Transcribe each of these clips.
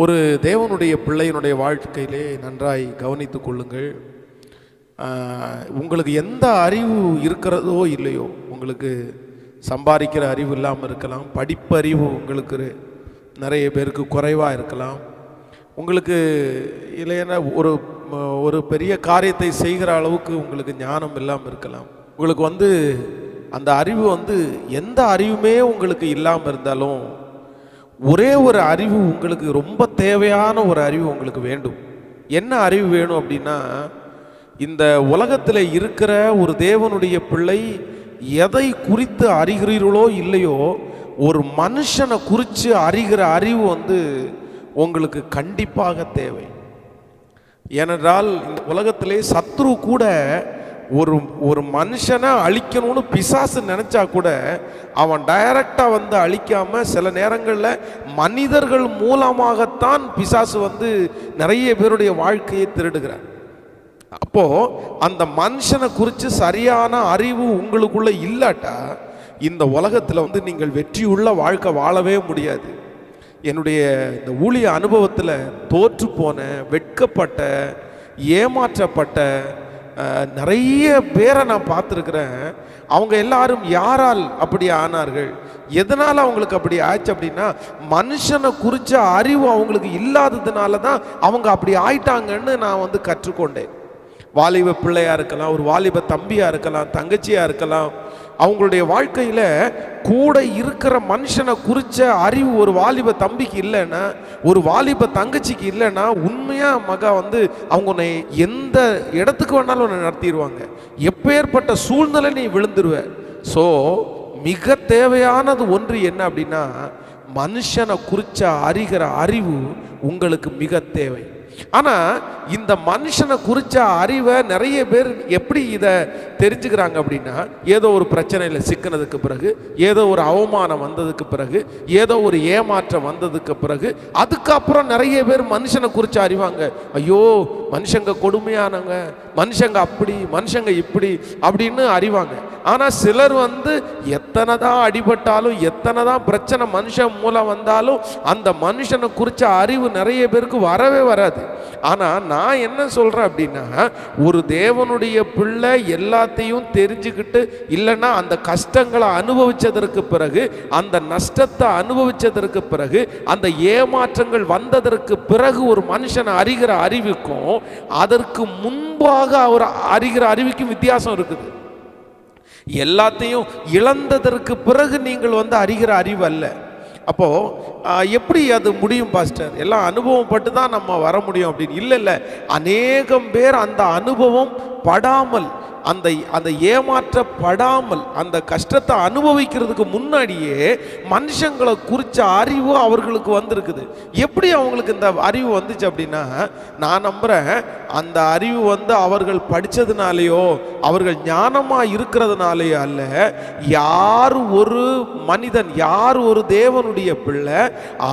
ஒரு தேவனுடைய பிள்ளையினுடைய வாழ்க்கையிலே நன்றாய் கவனித்து கொள்ளுங்கள். உங்களுக்கு எந்த அறிவு இருக்கிறதோ இல்லையோ உங்களுக்கு சம்பாதிக்கிற அறிவு இல்லாமல் இருக்கலாம் படிப்பறிவு உங்களுக்கு நிறைய பேருக்கு குறைவாக இருக்கலாம். உங்களுக்கு இல்லைன்னா ஒரு ஒரு பெரிய காரியத்தை செய்கிற அளவுக்கு உங்களுக்கு ஞானம் இல்லாமல் இருக்கலாம். உங்களுக்கு வந்து அந்த அறிவு வந்து எந்த அறிவுமே உங்களுக்கு இல்லாமல் இருந்தாலும் ஒரே ஒரு அறிவு உங்களுக்கு ரொம்ப தேவையான ஒரு அறிவு உங்களுக்கு வேண்டும். என்ன அறிவு வேணும் அப்படின்னா இந்த உலகத்தில் இருக்கிற ஒரு தேவனுடைய பிள்ளை எதை குறித்து அறிகிறீர்களோ இல்லையோ ஒரு மனுஷனை குறித்து அறிகிற அறிவு வந்து உங்களுக்கு கண்டிப்பாக தேவை. ஏனென்றால் இந்த உலகத்திலே சத்ரு கூட ஒரு ஒரு மனுஷனை அழிக்கணும்னு பிசாசு நினச்சா கூட அவன் டைரக்டாக வந்து அழிக்காமல் சில நேரங்களில் மனிதர்கள் மூலமாகத்தான் பிசாசு வந்து நிறைய பேருடைய வாழ்க்கையை திருடுகிறார். அப்போது அந்த மனுஷனை குறித்து சரியான அறிவு உங்களுக்குள்ளே இல்லாட்டா இந்த உலகத்தில் வந்து நீங்கள் வெற்றியுள்ள வாழ்க்கை வாழவே முடியாது. என்னுடைய இந்த ஊழிய அனுபவத்தில் தோற்று போன வெட்கப்பட்ட ஏமாற்றப்பட்ட நிறைய பேரை நான் பார்த்துருக்குறேன். அவங்க எல்லாரும் யாரால் அப்படி ஆனார்கள்? எதனால் அவங்களுக்கு அப்படி ஆச்சு அப்படின்னா மனுஷனை குறித்த அறிவு அவங்களுக்கு இல்லாததுனால தான் அவங்க அப்படி ஆயிட்டாங்கன்னு நான் வந்து கற்றுக்கொண்டேன். வாலிப பிள்ளையாக இருக்கலாம் ஒரு வாலிப தம்பியாக இருக்கலாம் தங்கச்சியாக இருக்கலாம். அவங்களுடைய வாழ்க்கையில் கூட இருக்கிற மனுஷனை குறித்த அறிவு ஒரு வாலிப தம்பிக்கு இல்லைன்னா ஒரு வாலிப தங்கச்சிக்கு இல்லைன்னா உண்மையாக மகா வந்து அவங்க உன்னை எந்த இடத்துக்கு வேணாலும் உன்னை நடத்திடுவாங்க எப்பேற்பட்ட சூழ்நிலை நீ விழுந்துருவ. ஸோ மிக தேவையானது ஒன்று என்ன அப்படின்னா மனுஷனை குறித்த அறிகிற அறிவு உங்களுக்கு மிக தேவை. ஆனால் இந்த மனுஷனை குறித்த அறிவை நிறைய பேர் எப்படி இதை தெரிஞ்சுக்கிறாங்க அப்படின்னா ஏதோ ஒரு பிரச்சனையில் சிக்கினதுக்கு பிறகு ஏதோ ஒரு அவமானம் வந்ததுக்கு பிறகு ஏதோ ஒரு ஏமாற்றம் வந்ததுக்கு பிறகு அதுக்கப்புறம் நிறைய பேர் மனுஷனை குறித்து அறிவாங்க. ஐயோ மனுஷங்க கொடுமையானவங்க மனுஷங்க அப்படி மனுஷங்க இப்படி அப்படின்னு அறிவாங்க. ஆனால் சிலர் வந்து எத்தனை தான் அடிபட்டாலும் எத்தனை தான் பிரச்சனை மனுஷன் மூலம் வந்தாலும் அந்த மனுஷனை குறித்த அறிவு நிறைய பேருக்கு வரவே வராது. ஆனால் நான் என்ன சொல்கிறேன் அப்படின்னா ஒரு தேவனுடைய பிள்ளை எல்லாத்தையும் தெரிஞ்சுக்கிட்டு இல்லைன்னா அந்த கஷ்டங்களை அனுபவித்ததற்கு பிறகு அந்த நஷ்டத்தை அனுபவித்ததற்கு பிறகு அந்த ஏமாற்றங்கள் வந்ததற்கு பிறகு ஒரு மனுஷனை அறிகிற அறிவுக்கும் அதற்கு முன்பாக அவர் அறிகிற அறிவுக்கும் வித்தியாசம் இருக்குது. எல்லாத்தையும் இழந்ததற்கு பிறகு நீங்கள் வந்து அறிகிற அறிவு அல்ல. அப்போது எப்படி அது முடியும் பாஸ்டர்? எல்லாம் அனுபவம் பட்டு தான் நம்ம வர முடியும் அப்படின்னு. இல்லை இல்லை. அநேகம் பேர் அந்த அனுபவம் படாமல் அந்த அந்த ஏமாற்றப்படாமல் அந்த கஷ்டத்தை அனுபவிக்கிறதுக்கு முன்னாடியே மனுஷங்களை குறித்த அறிவு அவர்களுக்கு வந்திருக்குது. எப்படி அவங்களுக்கு இந்த அறிவு வந்துச்சு அப்படின்னா நான் நம்புகிறேன் அந்த அறிவு வந்து அவர்கள் படித்ததுனாலேயோ அவர்கள் ஞானமாக இருக்கிறதுனாலேயோ அல்ல யார் ஒரு மனிதன் யார் ஒரு தேவனுடைய பிள்ளை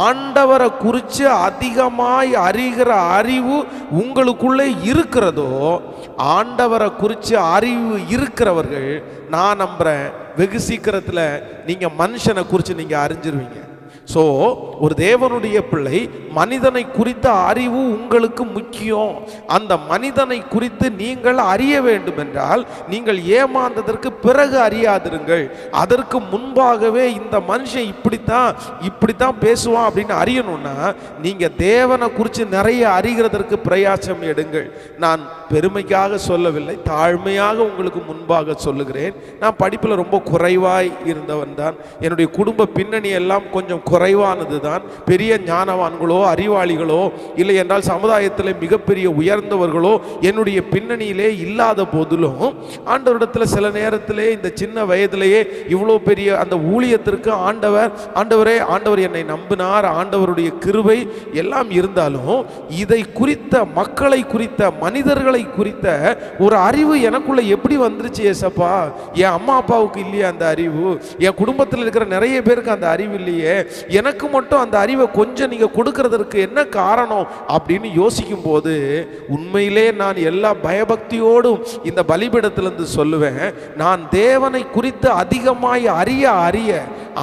ஆண்டவரை குறித்து அதிகமாய் அறிகிற அறிவு உங்களுக்குள்ளே இருக்கிறதோ ஆண்டவரை குறித்து அறிவு இருக்கிறவர்கள் நான் நம்புகிறேன் வெகு சீக்கிரத்தில் நீங்கள் மனுஷனை குறித்து நீங்கள் அறிஞ்சிருவீங்க. ஸோ ஒரு தேவனுடைய பிள்ளை மனிதனை குறித்த அறிவு உங்களுக்கு முக்கியம். அந்த மனிதனை குறித்து நீங்கள் அறிய வேண்டும் என்றால் நீங்கள் ஏமாந்ததற்கு பிறகு அறியாதிருங்கள். அதற்கு முன்பாகவே இந்த மனுஷன் இப்படித்தான் இப்படித்தான் பேசுவான் அப்படின்னு அறியணும்னா நீங்கள் தேவனை குறித்து நிறைய அறிகிறதற்கு பிரயாசம் எடுங்கள். நான் பெருமைக்காக சொல்லவில்லை தாழ்மையாக உங்களுக்கு முன்பாக சொல்லுகிறேன். நான் படிப்பில் ரொம்ப குறைவாய் இருந்தவன் தான் என்னுடைய குடும்ப பின்னணி எல்லாம் கொஞ்சம் குறைவானது தான் பெரிய ஞானவான்களோ அறிவாளிகளோ இல்லை என்றால் சமுதாயத்தில் மிகப்பெரிய உயர்ந்தவர்களோ என்னுடைய பின்னணியிலே இல்லாத போதிலும் ஆண்டவரிடத்தில் சில நேரத்திலே இந்த சின்ன வயதிலேயே இவ்வளோ பெரிய அந்த ஊழியத்திற்கு ஆண்டவர் ஆண்டவரே ஆண்டவர் என்னை நம்பினார் ஆண்டவருடைய கிருபை எல்லாம் இருந்தாலும் இதை குறித்த மக்களை குறித்த மனிதர்களை குறித்த ஒரு அறிவு எனக்குள்ள எப்படி வந்துருச்சு ஏசப்பா? என் அம்மா அப்பாவுக்கு இல்லையே அந்த அறிவு. என் குடும்பத்தில் இருக்கிற நிறைய பேருக்கு அந்த அறிவு இல்லையே. எனக்கு மட்டும் அந்த அறிவை கொஞ்சம் நீங்கள் கொடுக்கறது இருக்கிறதற்கு என்ன காரணம் அப்படின்னு யோசிக்கும் போது உண்மையிலே நான் எல்லா பயபக்தியோடும் இந்த பலிபீடத்திலிருந்து சொல்லுவேன் நான் தேவனை குறித்து அதிகமாய் அறிய அறிய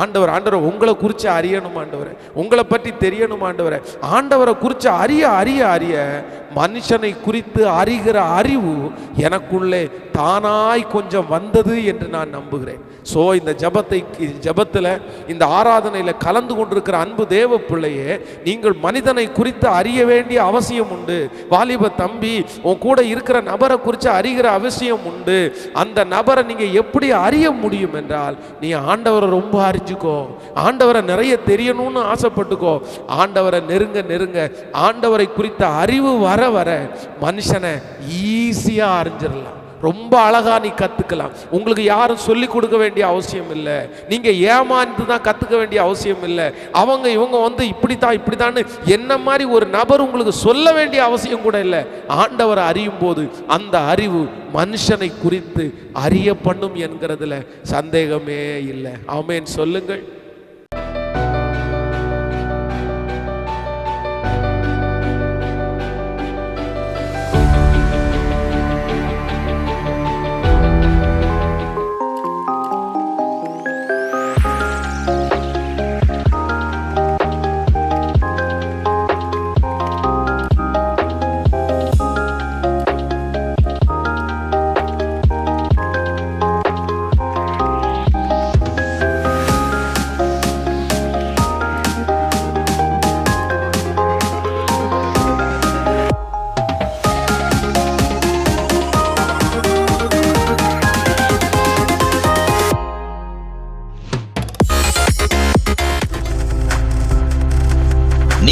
ஆண்டவர் ஆண்டவர் உங்களை குறித்து அறியணும் ஆண்டவர். உங்களை பற்றி தெரியணும் ஆண்டவர். ஆண்டவரை குறித்து அறிய அறிய அறிய மனுஷனை குறித்து அறிகிற அறிவு எனக்குள்ளே தானாய் கொஞ்சம் வந்தது என்று நான் நம்புகிறேன். ஸோ இந்த ஜபத்தை ஜபத்தில் இந்த ஆராதனையில் கலந்து கொண்டிருக்கிற அன்பு தேவ பிள்ளையே நீங்கள் மனிதனை குறித்து அறிய வேண்டிய அவசியம் உண்டு. வாலிப தம்பி உன் கூட இருக்கிற நபரை குறித்து அறிகிற அவசியம் உண்டு. அந்த நபரை நீங்கள் எப்படி அறிய முடியும் என்றால் நீ ஆண்டவரை ரொம்ப தெரிஞ்சுக்கோ ஆண்டவரை நிறைய தெரியணும்னு ஆசைப்பட்டுக்கோ. ஆண்டவரை நெருங்க நெருங்க ஆண்டவரை குறித்த அறிவு வர வர மனுஷனை ஈஸியாக அறிஞ்சிடலாம் ரொம்ப அழகா நீ கற்றுக்கலாம் உங்களுக்கு யாரும் சொல்லி கொடுக்க வேண்டிய அவசியம் இல்லை. நீங்கள் ஏமாந்து தான் கற்றுக்க வேண்டிய அவசியம் இல்லை. அவங்க இவங்க வந்து இப்படி தான் இப்படி தான் என்ன மாதிரி ஒரு நபர் உங்களுக்கு சொல்ல வேண்டிய அவசியம் கூட இல்லை. ஆண்டவரை அறியும் போது அந்த அறிவு மனுஷனை குறித்து அறிய பண்ணும் என்கிறதுல சந்தேகமே இல்லை. ஆமேன். சொல்லுங்கள்.